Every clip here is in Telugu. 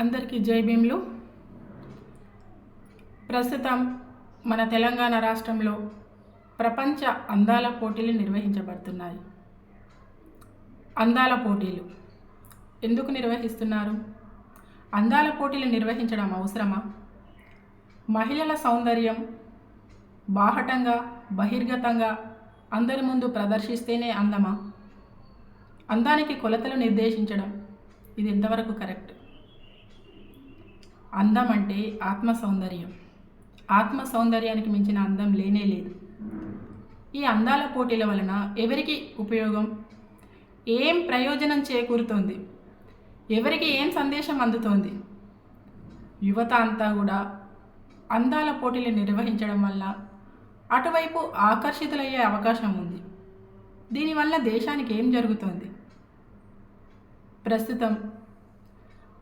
అందరికీ జై భీమ్లు. ప్రస్తుతం మన తెలంగాణ రాష్ట్రంలో ప్రపంచ అందాల పోటీలు నిర్వహించబడుతున్నాయి. అందాల పోటీలు. ఎందుకు నిర్వహిస్తున్నారు? అందాల పోటీలు నిర్వహించడం అవసరమా? మహిళల సౌందర్యం బాహటంగా బహిర్గతంగా అందరి ముందు ప్రదర్శిస్తేనే అందమా? అందానికి కొలతలు నిర్దేశించడం ఇది ఎంతవరకు కరెక్ట్? అందం అంటే ఆత్మ సౌందర్యం. ఆత్మ సౌందర్యానికి మించిన అందం లేనే లేదు. ఈ అందాల పోటీల వలన ఎవరికి ఉపయోగం? ఏం ప్రయోజనం చేకూరుతోంది? ఎవరికి ఏం సందేశం అందుతోంది? యువత అంతా కూడా అందాల పోటీలు నిర్వహించడం వల్ల అటువైపు ఆకర్షితులయ్యే అవకాశం ఉంది. దీనివల్ల దేశానికి ఏం జరుగుతోంది? ప్రస్తుతం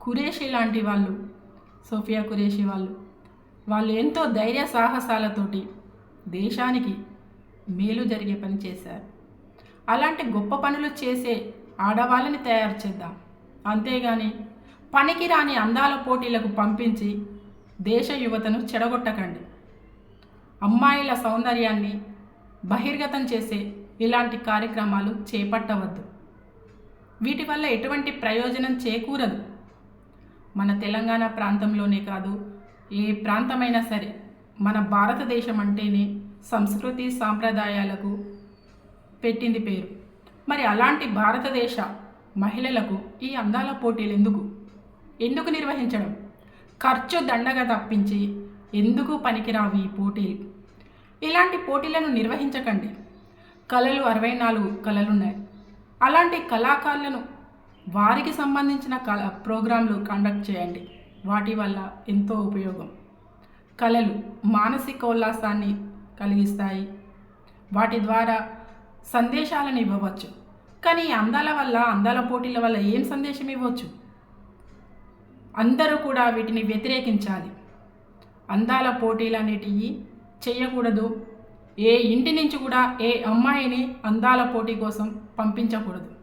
కురేషి లాంటి వాళ్ళు సోఫియా కురేషి వాళ్ళు. వాళ్ళు ఎంతో ధైర్య సాహసాలతోటి దేశానికి మేలు జరిగే పని చేశారు. అలాంటి గొప్ప పనులు చేసే ఆడవాళ్ళని తయారు చేద్దాం. అంతేగాని పనికిరాని అందాల పోటీలకు పంపించి దేశ యువతను చెడగొట్టకండి. అమ్మాయిల సౌందర్యాన్ని బహిర్గతం చేసే ఇలాంటి కార్యక్రమాలు చేపట్టవద్దు. వీటి వల్ల ఎటువంటి ప్రయోజనం చేకూరదు. మన తెలంగాణ ప్రాంతంలోనే కాదు ఏ ప్రాంతమైనా సరే మన భారతదేశం అంటేనే సంస్కృతి సాంప్రదాయాలకు పెట్టింది పేరు. మరి అలాంటి భారతదేశ మహిళలకు ఈ అందాల పోటీలు ఎందుకు? ఎందుకు నిర్వహించడం? ఖర్చు దండగా తప్పించి ఎందుకు పనికిరావు ఈ పోటీలు? ఇలాంటి పోటీలను నిర్వహించకండి. కళలు అరవై నాలుగు కళలున్నాయి. అలాంటి కళాకారులను వారికి సంబంధించిన కళ ప్రోగ్రాంలు కండక్ట్ చేయండి. వాటి వల్ల ఎంతో ఉపయోగం. కళలు మానసిక ఉల్లాసాన్ని కలిగిస్తాయి. వాటి ద్వారా సందేశాలను ఇవ్వవచ్చు. కానీ అందాల వల్ల అందాల పోటీల వల్ల ఏం సందేశం ఇవ్వచ్చు? అందరూ కూడా వీటిని వ్యతిరేకించాలి. అందాల పోటీలు అనేటివి చేయకూడదు. ఏ ఇంటి నుంచి కూడా ఏ అమ్మాయిని అందాల పోటీ కోసం పంపించకూడదు.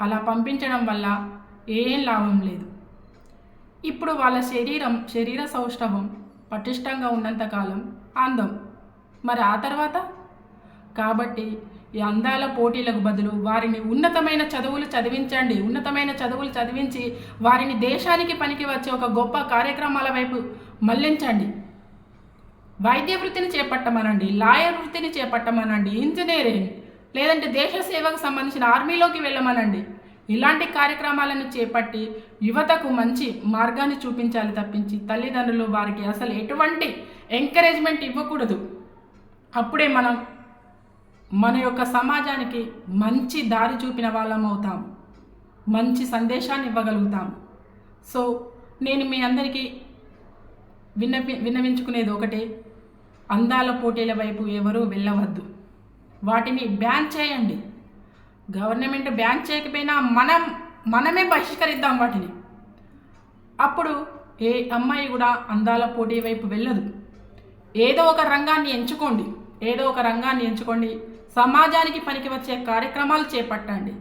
అలా పంపించడం వల్ల ఏం లాభం లేదు. ఇప్పుడు వాళ్ళ శరీరం శరీర సౌష్ఠవం పటిష్టంగా ఉన్నంతకాలం అందం. మరి ఆ తర్వాత? కాబట్టి ఈ అందాల పోటీలకు బదులు వారిని ఉన్నతమైన చదువులు చదివించండి. ఉన్నతమైన చదువులు చదివించి వారిని దేశానికి పనికి వచ్చే ఒక గొప్ప కార్యక్రమాల వైపు మళ్ళించండి. వైద్య వృత్తిని చేపట్టమనండి లాయర్ వృత్తిని చేపట్టమనండి ఇంజనీరింగ్ లేదంటే దేశ సేవకు సంబంధించిన ఆర్మీలోకి వెళ్ళమనండి. ఇలాంటి కార్యక్రమాలను చేపట్టి యువతకు మంచి మార్గాన్ని చూపించాలి తప్పించి తల్లిదండ్రులు వారికి అసలు ఎటువంటి ఎంకరేజ్మెంట్ ఇవ్వకూడదు. అప్పుడే మనం మన యొక్క సమాజానికి మంచి దారి చూపిన వాళ్ళం అవుతాం. మంచి సందేశాన్ని ఇవ్వగలుగుతాం. సో నేను మీ అందరికీ విన్నపి విన్నవించుకునేది ఒకటే. అందాల పోటీల వైపు ఎవరూ వెళ్ళవద్దు. వాటిని బ్యాన్ చేయండి. గవర్నమెంట్ బ్యాన్ చేయకపోయినా మనం మనమే బహిష్కరిద్దాం వాటిని. అప్పుడు ఏ అమ్మాయి కూడా అందాల పోటీ వైపు వెళ్ళదు. ఏదో ఒక రంగాన్ని ఎంచుకోండి. ఏదో ఒక రంగాన్ని ఎంచుకోండి. సమాజానికి పనికి వచ్చే కార్యక్రమాలు చేపట్టండి.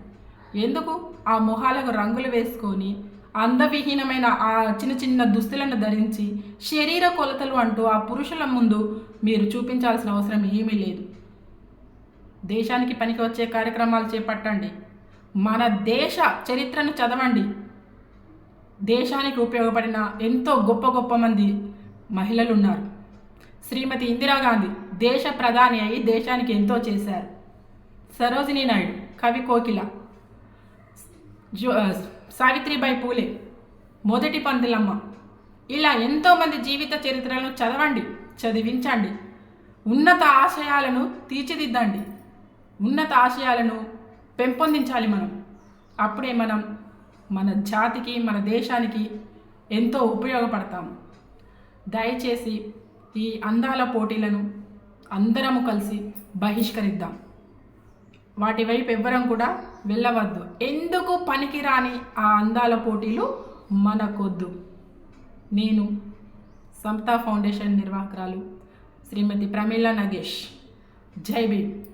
ఎందుకు? ఆ మొహాలకు రంగులు వేసుకొని అందవిహీనమైన ఆ చిన్న చిన్న దుస్తులను ధరించి శరీర కొలతలు అంటూ ఆ పురుషుల ముందు మీరు చూపించాల్సిన అవసరం ఏమీ లేదు. దేశానికి పనికి వచ్చే కార్యక్రమాలు చేపట్టండి. మన దేశ చరిత్రను చదవండి. దేశానికి ఉపయోగపడిన ఎంతో గొప్ప గొప్ప మంది మహిళలు ఉన్నారు శ్రీమతి ఇందిరాగాంధీ దేశ ప్రధాని అయి దేశానికి ఎంతో చేశారు. సరోజినీ నాయుడు కవి కోకిల జో సావిత్రిబాయి పూలే మొదటి పందులమ్మ. ఇలా ఎంతోమంది జీవిత చరిత్రలను చదవండి చదివించండి. ఉన్నత ఆశయాలను తీర్చిదిద్దండి. ఉన్నత ఆశయాలను పెంపొందించాలి మనం. అప్పుడే మనం మన జాతికి మన దేశానికి ఎంతో ఉపయోగపడతాము దయచేసి ఈ అందాల పోటీలను అందరము కలిసి బహిష్కరిద్దాం. వాటి వైపు ఎవ్వరం కూడా వెళ్ళవద్దు. ఎందుకు పనికిరాని ఆ అందాల పోటీలు మనకొద్దు. నేను సమతా ఫౌండేషన్ నిర్వాహకురాలు శ్రీమతి ప్రమీల నగేష్. జై భీమ్.